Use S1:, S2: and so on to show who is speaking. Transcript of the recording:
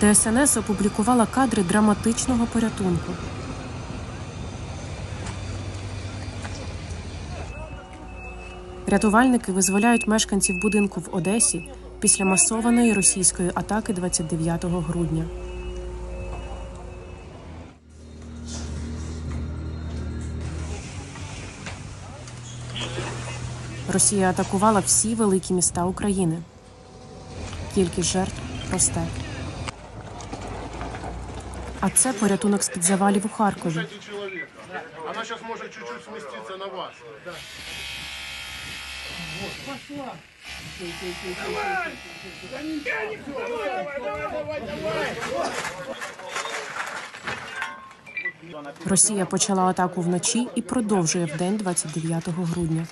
S1: ТСНС опублікувала кадри драматичного порятунку. Рятувальники визволяють мешканців будинку в Одесі після масованої російської атаки 29 грудня. Росія атакувала всі великі міста України. Кількість жертв росте. А це порятунок з під завалів у Харкові.
S2: Вона зараз може чуть-чуть сміститися на вас.
S1: Росія почала атаку вночі і продовжує в вдень 29 грудня.